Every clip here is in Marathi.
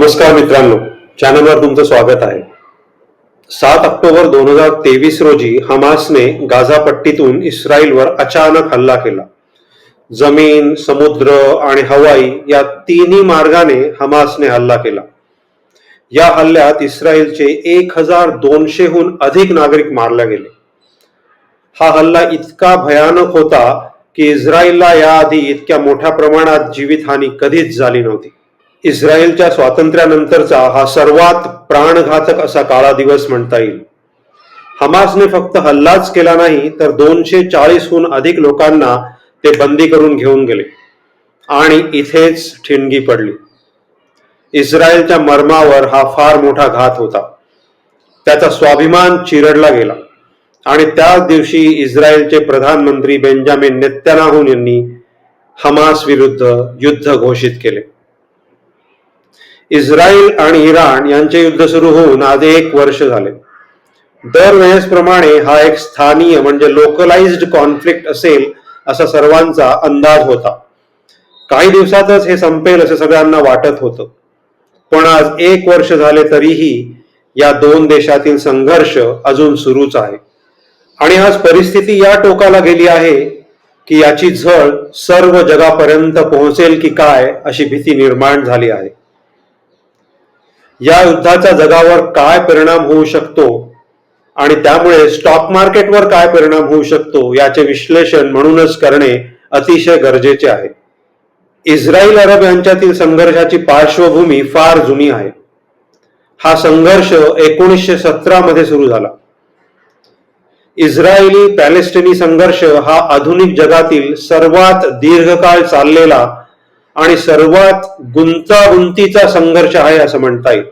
नमस्कार मित्रांनो चॅनलवर तुमचं स्वागत आहे. सात ऑक्टोबर दोन हजार तेवीस रोजी हमासने गाझा पट्टीतून इस्रायलवर अचानक हल्ला केला. जमीन समुद्र आणि हवाई या तिन्ही मार्गाने हमासने हल्ला केला. या हल्ल्यात इस्रायलचे एक हजार दोनशेहून अधिक नागरिक मारले गेले. हा हल्ला इतका भयानक होता की इस्रायलला याआधी इतक्या मोठ्या प्रमाणात जीवितहानी कधीच झाली नव्हती. इस्रायलच्या स्वातंत्र्यानंतरचा हा सर्वात प्राणघातक असा काळा दिवस म्हणता येईल. हमासने फक्त हल्लाच केला नाही तर दोनशे चाळीसहून अधिक लोकांना ते बंदी करून घेऊन गेले आणि इथेच ठिणगी पडली. इस्रायलच्या मर्मावर हा फार मोठा घात होता. त्याचा स्वाभिमान चिरडला गेला आणि त्याच दिवशी इस्रायलचे प्रधानमंत्री बेंजामिन नेत्यानाहून यांनी हमास विरुद्ध युद्ध घोषित केले. इस्रायल आणि इराण यांचे युद्ध सुरू होऊन आज एक वर्ष झाले. दरवेळेसप्रमाणे हा एक स्थानीय म्हणजे लोकलाइज्ड कॉन्फ्लिक्ट असेल असा सर्वांचा अंदाज होता. काही दिवसातच हे संपेल असं सगळ्यांना वाटत होतं. पण आज एक वर्ष झाले तरीही या दोन देशातील संघर्ष अजून सुरूच आहे. आणि आज परिस्थिती या टोकाला गेली आहे की याची झळ सर्व जगापर्यंत पोहोचेल की काय अशी भीती निर्माण झाली आहे. या युद्धाचा जगावर काय परिणाम होऊ शकतो? आणि त्यामुळे स्टॉक मार्केटवर काय परिणाम होऊ शकतो? याचे विश्लेषण म्हणूनच करणे अतिशय गरजेचे आहे. इस्रायल अरब यांच्यातील संघर्षाची पार्श्वभूमी फार जुनी आहे. हा संघर्ष एकोणीसशे सतरा मध्ये सुरू झाला. इस्रायली पॅलेस्टिनी संघर्ष हा आधुनिक जगातील सर्वात दीर्घकाळ चाललेला आणि सर्वात गुंतागुंतीचा संघर्ष आहे असं म्हणता येईल.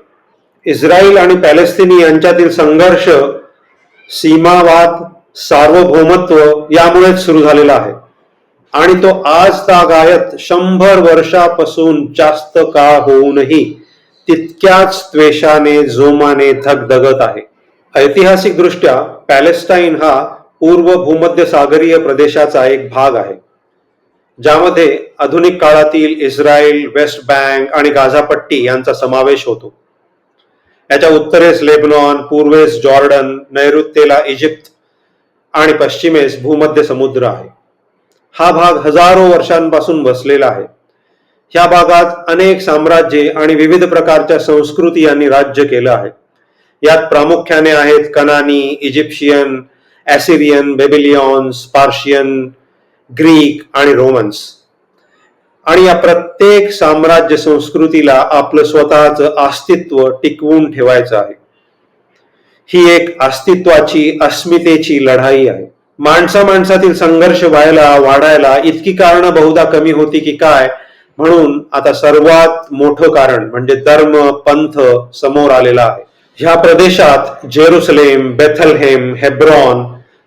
इस्रायल आणि पॅलेस्टिनी यांच्यातील संघर्ष सीमावाद सार्वभौमत्व यामुळेच सुरू झालेला आहे. आणि तो आज तागायत शंभर वर्षापासून जास्त काळ होऊनही तितक्याच त्वेषाने जोमाने धगधगत आहे. ऐतिहासिक दृष्ट्या पॅलेस्टाईन हा पूर्व भूमध्य सागरीय प्रदेशाचा एक भाग आहे. ज्यामध्ये आधुनिक काळातील इस्रायल वेस्ट बँक आणि गाझापट्टी यांचा समावेश होतो. याच्या उत्तरेस लेबनॉन पूर्वेस जॉर्डन नैऋत्येला इजिप्त आणि पश्चिमेस भूमध्य समुद्र आहे. हा भाग हजारो वर्षांपासून बसलेला आहे. या भागात अनेक साम्राज्ये आणि विविध प्रकारच्या संस्कृती यांनी राज्य केलं आहे. यात प्रामुख्याने आहेत कनानी Egyptian Assyrian Babylonians Persian Greek आणि रोमन्स. आणि या प्रत्येक साम्राज्य संस्कृतीला आपलं स्वतःचं अस्तित्व टिकवून ठेवायचं आहे. ही एक अस्तित्वाची अस्मितेची लढाई आहे. माणसा माणसातील संघर्ष व्हायला वाढायला इतकी कारणं बहुधा कमी होती की काय? म्हणून आता सर्वात मोठं कारण म्हणजे धर्म पंथ समोर आलेला आहे. ह्या प्रदेशात जेरुसलेम बेथलहेम हेब्रॉन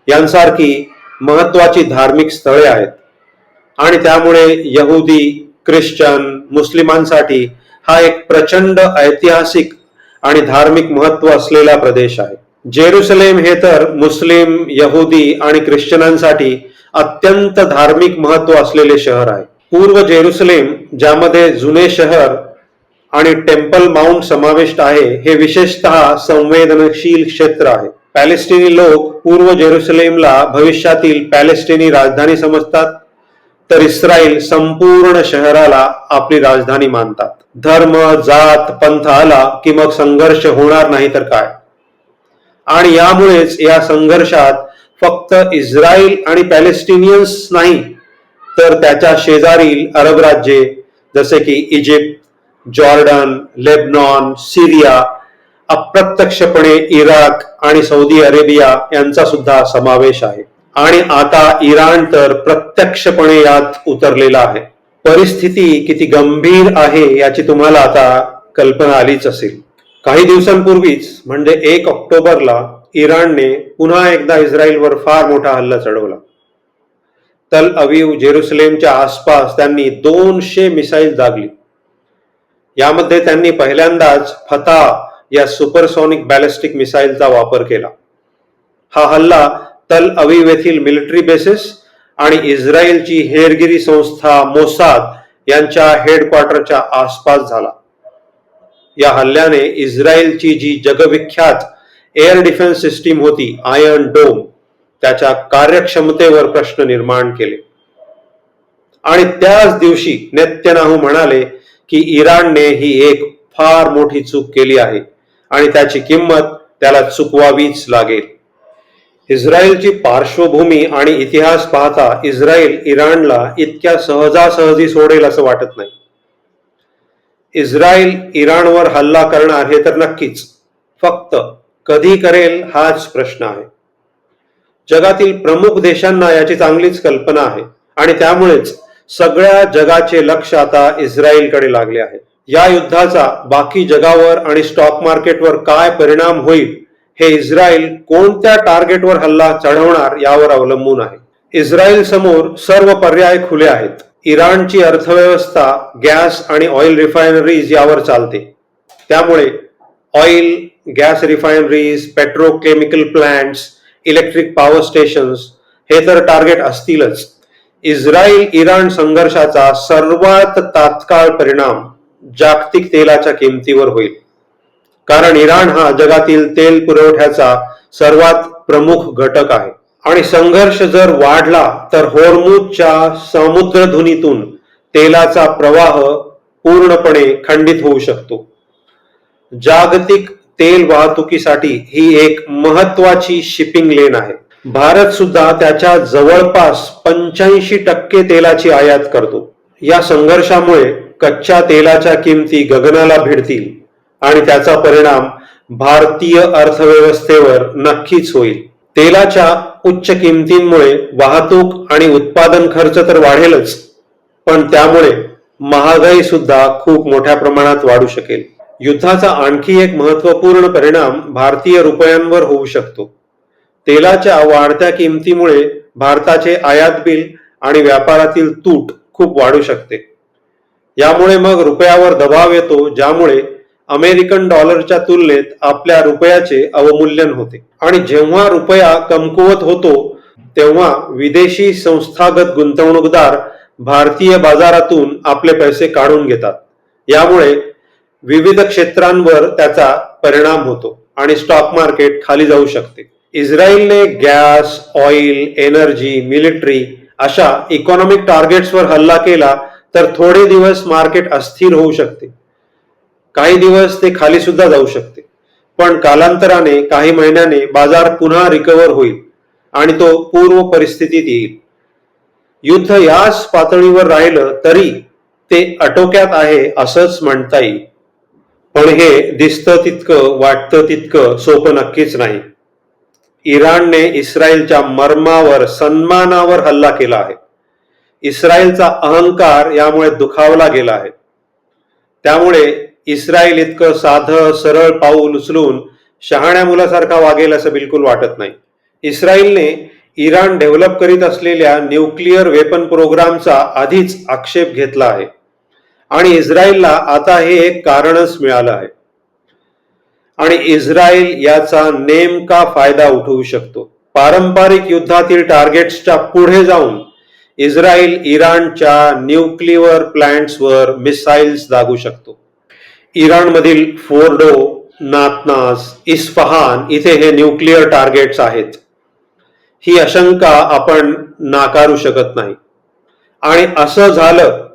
यांसारखी महत्वाची धार्मिक स्थळे आहेत. आणि त्यामुळे यहुदी ख्रिश्चन मुस्लिमांसाठी हा एक प्रचंड ऐतिहासिक आणि धार्मिक महत्त्व असलेला प्रदेश आहे. जेरुसलेम हे तर मुस्लिम यहुदी आणि ख्रिश्चनांसाठी अत्यंत धार्मिक महत्त्व असलेले शहर आहे. पूर्व जेरुसलेम ज्यामध्ये जुने शहर आणि टेम्पल माउंट समाविष्ट आहे हे विशेषतः संवेदनशील क्षेत्र आहे. पॅलेस्टिनी लोक पूर्व जेरुसलेमला भविष्यातील पॅलेस्टिनी राजधानी समजतात तर इस्रायल संपूर्ण शहराला आपली राजधानी मानतात. धर्म जात पंथ आला की मग संघर्ष होणार नाही तर काय? आणि यामुळेच या संघर्षात फक्त इस्रायल आणि पॅलेस्टिनियन्स नाही तर त्याच्या शेजारील अरब राज्ये जसे की इजिप्त जॉर्डन लेबनॉन सिरिया अप्रत्यक्षपणे इराक आणि सौदी अरेबिया यांचा सुद्धा समावेश आहे. आणि आता इराण तर प्रत्यक्षपणे यात उतरलेला आहे. परिस्थिती किती गंभीर आहे याची तुम्हाला आता कल्पना आलीच असेल. काही दिवसांपूर्वीच म्हणजे एक ऑक्टोबरला इराणने पुन्हा एकदा इस्रायलवर फार मोठा हल्ला चढवला. तल अवीव जेरुसलेमच्या आसपास त्यांनी दोनशे मिसाईल दागली. यामध्ये त्यांनी पहिल्यांदाच फता या सुपरसॉनिक बॅलिस्टिक मिसाईलचा वापर केला. हा हल्ला तल अवीव येथील मिलिटरी बेसिस आणि इस्रायलची हेरगिरी संस्था मोसाद यांच्या हेडक्वार्टरच्या आसपास झाला. या हल्ल्याने इस्रायलची जी जगविख्यात एअर डिफेन्स सिस्टीम होती आयर्न डोम त्याच्या कार्यक्षमतेवर प्रश्न निर्माण केले. आणि त्याच दिवशी नेत्यनाहू म्हणाले की इराणने ही एक फार मोठी चूक केली आहे. आणि त्याची किंमत त्याला चुकवावीच लागेल. इस्रायलची पार्श्वभूमी आणि इतिहास पाहता इस्रायल इराणला इतक्या सहजासहजी सोडेल असं वाटत नाही. इस्रायल इराणवर हल्ला करणार हे तर नक्कीच फक्त कधी करेल हाच प्रश्न आहे. जगातील प्रमुख देशांना याची चांगलीच कल्पना आहे आणि त्यामुळेच सगळ्या जगाचे लक्ष आता इस्रायलकडे लागले आहे. या युद्धाचा बाकी जगावर आणि स्टॉक मार्केटवर काय परिणाम होईल हे इस्रायल कोणत्या टार्गेटवर हल्ला चढवणार यावर अवलंबून आहे. इस्रायल समोर सर्व पर्याय खुले आहेत. इराणची अर्थव्यवस्था गॅस आणि ऑइल रिफायनरीज यावर चालते. त्यामुळे oil gas refineries petrochemical plants electric power stations हे तर टार्गेट असतीलच. इस्रायल इराण संघर्षाचा सर्वात तात्काळ परिणाम जागतिक तेलाच्या किमतीवर होईल. कारण इराण हा जगातील तेल पुरवठ्याचा सर्वात प्रमुख घटक आहे. आणि संघर्ष जर वाढला तर होर्मुजच्या समुद्रधुनीतून तेलाचा प्रवाह पूर्णपणे खंडित होऊ शकतो. जागतिक तेल वाहतुकीसाठी ही एक महत्वाची शिपिंग लेन आहे. भारत सुद्धा त्याच्या जवळपास पंच्याऐंशी टक्के तेलाची आयात करतो. या संघर्षामुळे कच्च्या तेलाच्या किमती गगनाला भिडतील आणि त्याचा परिणाम भारतीय अर्थव्यवस्थेवर नक्कीच होईल. तेलाच्या उच्च किमतींमुळे वाहतूक आणि उत्पादन खर्च तर वाढेलच पण त्यामुळे महागाई सुद्धा खूप मोठ्या प्रमाणात वाढू शकेल. युद्धाचा आणखी एक महत्त्वपूर्ण परिणाम भारतीय रुपयांवर होऊ शकतो. तेलाच्या वाढत्या किमतीमुळे भारताचे आयात बिल आणि व्यापारातील तूट खूप वाढू शकते. यामुळे मग रुपयावर दबाव येतो ज्यामुळे अमेरिकन डॉलरच्या तुलनेत आपल्या रुपयाचे अवमूल्यन होते. आणि जेव्हा रुपया कमकुवत होतो तेव्हा विदेशी संस्थागत गुंतवणूकदार भारतीय बाजारातून आपले पैसे काढून घेतात. यामुळे विविध क्षेत्रांवर त्याचा परिणाम होतो आणि स्टॉक मार्केट खाली जाऊ शकते. इस्रायलने गॅस ऑइल एनर्जी मिलिटरी अशा इकॉनॉमिक टार्गेट्सवर हल्ला केला तर थोडे दिवस मार्केट अस्थिर होऊ शकते. काही दिवस ते खाली सुद्धा जाऊ शकते. पण कालांतराने काही महिन्याने बाजार पुन्हा रिकवर होईल आणि तो पूर्व परिस्थितीत येईल. युद्ध याच पातळीवर राहिलं तरी ते आटोक्यात आहे असंच म्हणता येईल. पण हे दिसतं तितकं वाटतं तितकं सोपं नक्कीच नाही. इराणने इस्रायलच्या मर्मावर सन्मानावर हल्ला केला आहे. इस्रायलचा अहंकार यामुळे दुखावला गेला आहे. त्यामुळे इस्रायल इतकं साधं सरळ पाऊल उचलून शहाण्या मुलासारखा वागेल असं बिलकुल वाटत नाही. इस्रायलने इराण डेव्हलप करीत असलेल्या न्यूक्लिअर वेपन प्रोग्रामचा आधीच आक्षेप घेतला आहे. आणि इस्रायलला आता हे एक कारणच मिळालं आहे. आणि इस्रायल याचा नेमका फायदा उठवू शकतो. पारंपरिक युद्धातील टार्गेट्सच्या पुढे जाऊन इस्रायल इराणच्या न्यूक्लिअर प्लांट्सवर मिसाईल्स दागू शकतो. इराणमधील फोर्डो नातनास इस्फहान इथे हे न्यूक्लिअर टार्गेट्स आहेत. ही आशंका आपण नाकारू शकत नाही. आणि असं झालं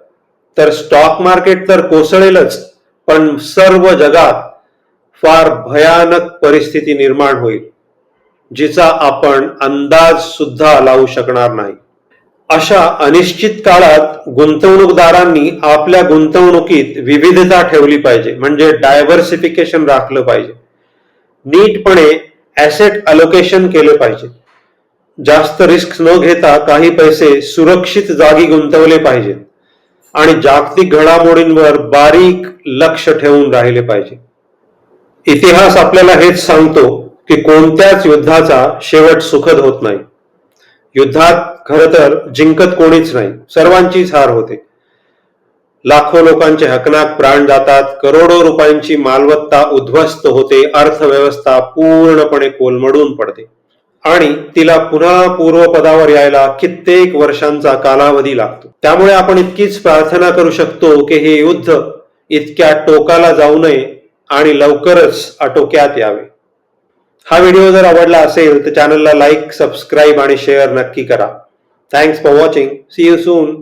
तर स्टॉक मार्केट तर कोसळेलच पण सर्व जगात फार भयानक परिस्थिती निर्माण होईल जिचा आपण अंदाज सुद्धा लावू शकणार नाही. अशा अनिश्चित काळात गुंतवणूकदारांनी आपल्या गुंतवणुकीत विविधता ठेवली पाहिजे म्हणजे डायव्हर्सिफिकेशन राखलं पाहिजे. नीटपणे ॲसेट अलोकेशन केले पाहिजे. जास्त रिस्क न घेता काही पैसे सुरक्षित जागी गुंतवले पाहिजेत आणि जागतिक घडामोडींवर बारीक लक्ष ठेवून राहिले पाहिजे. इतिहास आपल्याला हेच सांगतो की कोणत्याच युद्धाचा शेवट सुखद होत नाही. युद्धात खर तर जिंकत कोणीच नाही. सर्वांचीच हार होते. लाखो लोकांचे हकनाक प्राण जातात. करोडो रुपयांची मालमत्ता उद्ध्वस्त होते. अर्थव्यवस्था पूर्णपणे कोलमडून पडते. आणि तिला पुन्हा पूर्वपदावर यायला कित्येक वर्षांचा कालावधी लागतो. त्यामुळे आपण इतकीच प्रार्थना करू शकतो की हे युद्ध इतक्या टोकाला जाऊ नये आणि लवकरच आटोक्यात यावे. हा व्हिडिओ जर आवडला असेल तर चॅनलला लाईक सबस्क्राईब आणि शेअर नक्की करा. Thanks for watching see you soon